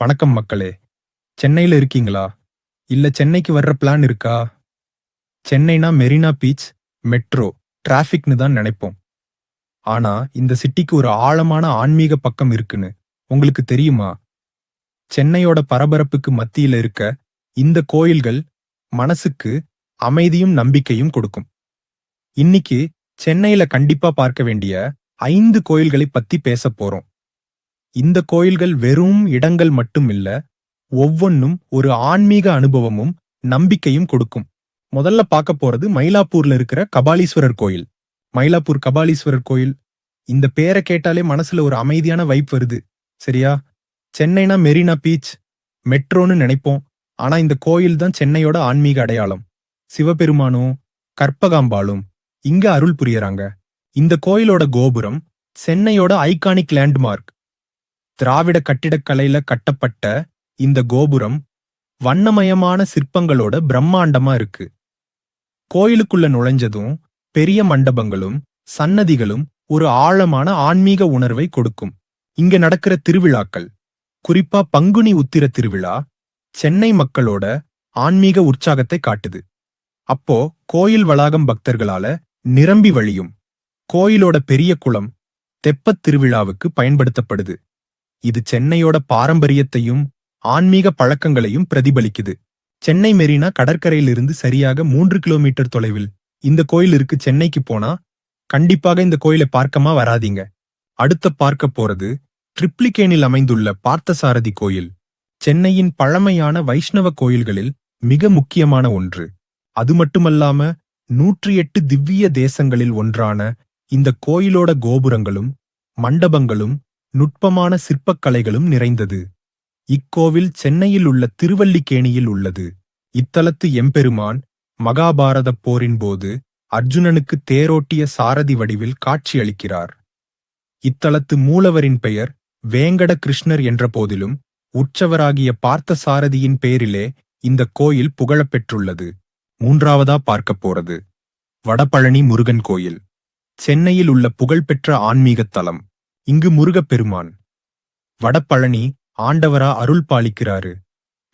வணக்கம் மக்களே. சென்னையில் இருக்கீங்களா? இல்ல சென்னைக்கு வர்ற பிளான் இருக்கா? சென்னைனா மெரினா பீச் மெட்ரோ டிராஃபிக்னு தான் நினைப்போம். ஆனா இந்த சிட்டிக்கு ஒரு ஆழமான ஆன்மீக பக்கம் இருக்குன்னு உங்களுக்கு தெரியுமா? சென்னையோட பரபரப்புக்கு மத்தியில இருக்க இந்த கோயில்கள் மனசுக்கு அமைதியும் நம்பிக்கையும் கொடுக்கும். இன்னைக்கு சென்னையில கண்டிப்பா பார்க்க வேண்டிய ஐந்து கோயில்களை பத்தி பேசப் போறோம். இந்த கோயில்கள் வெறும் இடங்கள் மட்டும் இல்ல ஒவ்வொன்னும் ஒரு ஆன்மீக அனுபவமும் நம்பிக்கையும் கொடுக்கும். முதல்ல பார்க்க போறது மயிலாப்பூர்ல இருக்கிற கபாலீஸ்வரர் கோயில். மயிலாப்பூர் கபாலீஸ்வரர் கோயில் இந்த பேரை கேட்டாலே மனசுல ஒரு அமைதியான வைப் வருது. சரியா? சென்னைனா மெரினா பீச் மெட்ரோன்னு நினைப்போம். ஆனா இந்த கோயில் தான் சென்னையோட ஆன்மீக அடையாளம். சிவபெருமானும் கற்பகாம்பாளும் இங்க அருள் புரியறாங்க. இந்த கோயிலோட கோபுரம் சென்னையோட ஐகானிக் லேண்ட்மார்க் திராவிட கட்டிடக்கலையில கட்டப்பட்ட இந்த கோபுரம் வண்ணமயமான சிற்பங்களோட பிரம்மாண்டமா இருக்கு. கோயிலுக்குள்ள நுழைஞ்சதும் பெரிய மண்டபங்களும் சன்னதிகளும் ஒரு ஆழமான ஆன்மீக உணர்வை கொடுக்கும். இங்க நடக்கிற திருவிழாக்கள் குறிப்பா பங்குனி உத்திர திருவிழா சென்னை மக்களோட ஆன்மீக உற்சாகத்தை காட்டுது. அப்போ கோயில் வளாகம் பக்தர்களால நிரம்பி வழியும் கோயிலோட பெரிய குளம் தெப்பத் திருவிழாவுக்கு பயன்படுத்தப்படுது. இது சென்னையோட பாரம்பரியத்தையும் ஆன்மீக பழக்கங்களையும் பிரதிபலிக்குது. சென்னை மெரினா கடற்கரையிலிருந்து சரியாக மூன்று கிலோமீட்டர் தொலைவில். இந்த கோயில் இருக்கு சென்னைக்கு போனா கண்டிப்பாக இந்த கோயிலை பார்க்கமா வராதீங்க. அடுத்த பார்க்க போறது ட்ரிப்ளிகேனில் அமைந்துள்ள பார்த்தசாரதி கோயில். சென்னையின் பழமையான வைஷ்ணவ கோயில்களில் மிக முக்கியமான ஒன்று. அது மட்டுமல்லாம நூற்றி எட்டு திவ்ய தேசங்களில் ஒன்றான இந்த கோயிலோட கோபுரங்களும் மண்டபங்களும் நுட்பமான சிற்பக்கலைகளும் நிறைந்தது. இக்கோவில் சென்னையில் உள்ள திருவல்லிக்கேணியில் உள்ளது. இத்தலத்து எம்பெருமான் மகாபாரதப் போரின் போது அர்ஜுனனுக்கு தேரோட்டிய சாரதி வடிவில் காட்சியளிக்கிறார் இத்தலத்து மூலவரின் பெயர் வேங்கட கிருஷ்ணர் என்ற போதிலும் உற்சவராகிய பார்த்த சாரதியின் பேரிலே இந்த கோயில் புகழப்பெற்றுள்ளது மூன்றாவதா பார்க்கப் போறது. வடபழனி முருகன் கோயில். சென்னையில் உள்ள புகழ்பெற்ற ஆன்மீகத் தலம். இங்கு முருகப்பெருமான். வடபழனி ஆண்டவரா அருள் பாலிக்கிறாரு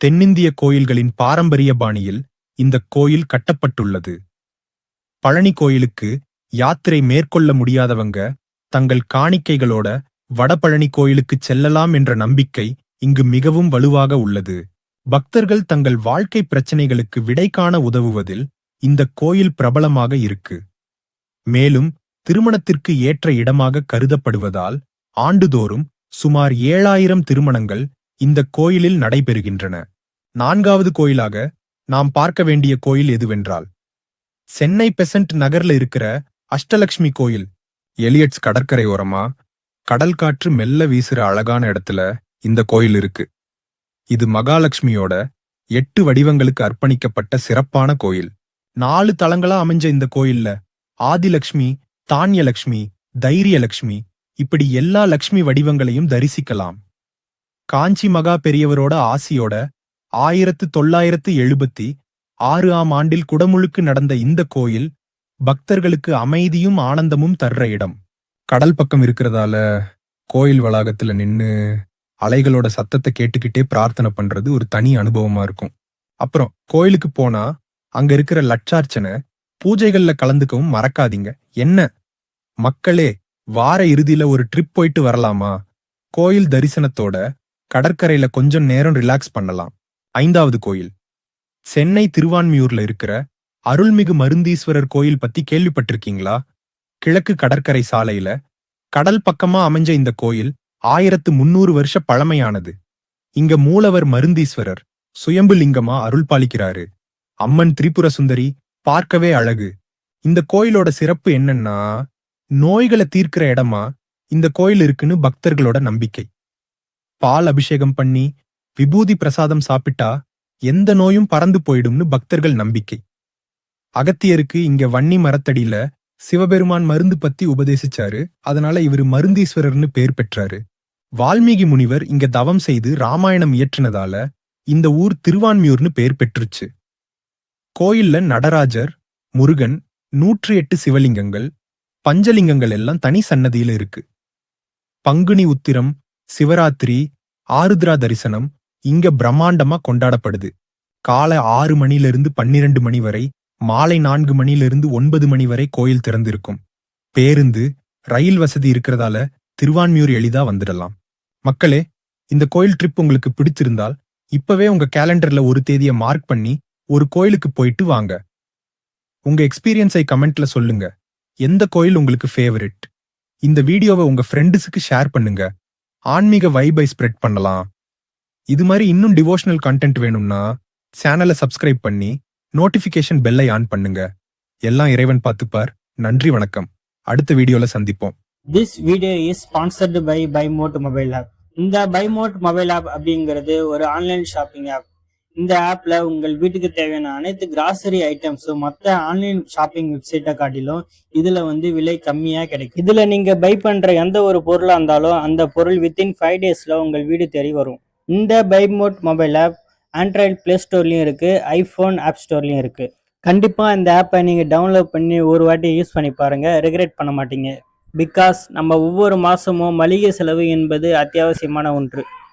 தென்னிந்திய கோயில்களின் பாரம்பரிய பாணியில் இந்த கோயில் கட்டப்பட்டுள்ளது. பழனி கோயிலுக்கு யாத்திரை மேற்கொள்ள முடியாதவங்க தங்கள் காணிக்கைகளோட வடபழனி கோயிலுக்கு செல்லலாம் என்ற நம்பிக்கை இங்கு மிகவும் வலுவாக உள்ளது. பக்தர்கள் தங்கள் வாழ்க்கை பிரச்சனைகளுக்கு விடை காண உதவுவதில் இந்த கோயில் பிரபலமாக இருக்கு. மேலும் திருமணத்திற்கு ஏற்ற இடமாக கருதப்படுவதால் ஆண்டுதோறும் சுமார் ஏழாயிரம் திருமணங்கள் இந்த கோயிலில் நடைபெறுகின்றன. நான்காவது கோயிலாக நாம் பார்க்க வேண்டிய கோயில் எதுவென்றால் சென்னை பெசன்ட் நகர்ல இருக்கிற அஷ்டலக்ஷ்மி கோயில். எலியட்ஸ் கடற்கரை ஓரமா கடல் காற்று மெல்ல வீசுற அழகான இடத்துல இந்த கோயில் இருக்கு. இது மகாலட்சுமியோட எட்டு வடிவங்களுக்கு அர்ப்பணிக்கப்பட்ட சிறப்பான கோயில். நாலு தளங்களா அமைஞ்ச இந்த கோயில்ல ஆதிலக்ஷ்மி தானியலக்ஷ்மி தைரியலக்ஷ்மி இப்படி எல்லா லக்ஷ்மி வடிவங்களையும் தரிசிக்கலாம். காஞ்சி மகா பெரியவரோட ஆசியோட ஆயிரத்து தொள்ளாயிரத்து எழுபத்தி ஆறு ஆம் ஆண்டில் குடமுழுக்கு நடந்த இந்த கோயில் பக்தர்களுக்கு அமைதியும் ஆனந்தமும் தர்ற இடம். கடல் பக்கம் இருக்கிறதால கோயில் வளாகத்துல நின்னு அலைகளோட சத்தத்தை கேட்டுக்கிட்டே பிரார்த்தனை பண்றது ஒரு தனி அனுபவமா இருக்கும். அப்புறம் கோயிலுக்கு போனா அங்க இருக்கிற லட்சார்ச்சனை பூஜைகள்ல கலந்துக்கவும் மறக்காதீங்க. என்ன? மக்களே வார இறுதியில ஒரு ட்ரிப் போயிட்டு வரலாமா? கோயில் தரிசனத்தோட கடற்கரையில கொஞ்சம் நேரம் ரிலாக்ஸ் பண்ணலாம். ஐந்தாவது கோயில். சென்னை திருவான்மியூர்ல இருக்கிற அருள்மிகு மருந்தீஸ்வரர் கோயில் பத்தி கேள்விப்பட்டிருக்கீங்களா? கிழக்கு கடற்கரை சாலையில கடல் பக்கமா அமைஞ்ச இந்த கோயில் ஆயிரத்து முன்னூறு வருஷ பழமையானது. இங்க மூலவர் மருந்தீஸ்வரர் சுயம்பு லிங்கமா அருள் பாலிக்கிறாரு. அம்மன் திரிபுர சுந்தரி பார்க்கவே அழகு. இந்த கோயிலோட சிறப்பு என்னன்னா நோய்களை தீர்க்கிற இடமா இந்த கோயில் இருக்குன்னு பக்தர்களோட நம்பிக்கை. பால் அபிஷேகம் பண்ணி விபூதி பிரசாதம் சாப்பிட்டா எந்த நோயும் பறந்து போயிடும்னு பக்தர்கள் நம்பிக்கை. அகத்தியருக்கு இங்க வன்னி மரத்தடியில சிவபெருமான் மருந்து பத்தி உபதேசிச்சாரு. அதனால இவரு மருந்தீஸ்வரர்னு பேர் பெற்றாரு. வால்மீகி முனிவர் இங்க தவம் செய்து ராமாயணம் இயற்றினதால இந்த ஊர் திருவான்மியூர்னு பேர் பெற்றுச்சு. கோயில்ல நடராஜர் முருகன் நூற்றி எட்டு சிவலிங்கங்கள் பஞ்சலிங்கங்கள் எல்லாம் தனி சன்னதியில இருக்கு. பங்குனி உத்திரம் சிவராத்திரி ஆருத்ரா தரிசனம் இங்க பிரம்மாண்டமா கொண்டாடப்படுது. காலை ஆறு மணியிலிருந்து பன்னிரண்டு மணி வரை மாலை நான்கு மணியிலிருந்து ஒன்பது மணி வரை கோயில் திறந்திருக்கும். பேருந்து ரயில் வசதி இருக்கிறதால திருவான்மியூர் எளிதா வந்துடலாம். மக்களே இந்த கோயில் ட்ரிப் உங்களுக்கு பிடிச்சிருந்தால் இப்பவே உங்க கேலண்டர்ல ஒரு தேதியை மார்க் பண்ணி ஒரு கோயிலுக்கு போயிட்டு வாங்க. உங்க எக்ஸ்பீரியன்ஸை கமெண்ட்ல சொல்லுங்க. எந்த கோயில் உங்களுக்கு ஃபேவரட் இந்த வீடியோவை உங்க ஃப்ரெண்ட்ஸுக்கு ஷேர் பண்ணுங்க. ஆன்மீக வைபை ஸ்ப்ரெட் பண்ணலாம். இது மாதிரி இன்னும் டிவோஷனல் கண்டென்ட் வேணும்னா சேனலை சப்ஸ்கிரைப் பண்ணி நோட்டிஃபிகேஷன் பெல்லை ஆன் பண்ணுங்க. எல்லாம் இறைவன் பார்த்துப்பார். நன்றி வணக்கம். அடுத்த வீடியோல சந்திப்போம். This video is sponsored by Bymot mobile app இந்த பைமோட் மொபைல் ஆப் அப்படிங்கிறது ஒரு ஆன்லைன் ஷாப்பிங் ஆப் இந்த ஆப்ல உங்கள் வீட்டுக்கு தேவையான அனைத்து கிராசரி ஐட்டம்ஸும் மற்ற ஆன்லைன் ஷாப்பிங் வெப்சைட்டை காட்டிலும் இதுல வந்து விலை கம்மியா கிடைக்கும். இதுல நீங்க பை பண்ற எந்த ஒரு பொருளா இருந்தாலும் அந்த பொருள் வித்தின் ஃபைவ் டேஸ்ல உங்கள் வீடு தேடி வரும். இந்த Bymot mobile app Android play ஸ்டோர்லயும் இருக்கு ஐபோன் ஆப் ஸ்டோர்லயும் இருக்கு. கண்டிப்பா இந்த ஆப்பை நீங்க டவுன்லோட் பண்ணி ஒரு வாட்டி யூஸ் பண்ணி பாருங்க ரெகுலேட் பண்ண மாட்டீங்க. பிகாஸ் நம்ம ஒவ்வொரு மாசமும் மளிகை செலவு என்பது அத்தியாவசியமான ஒன்று.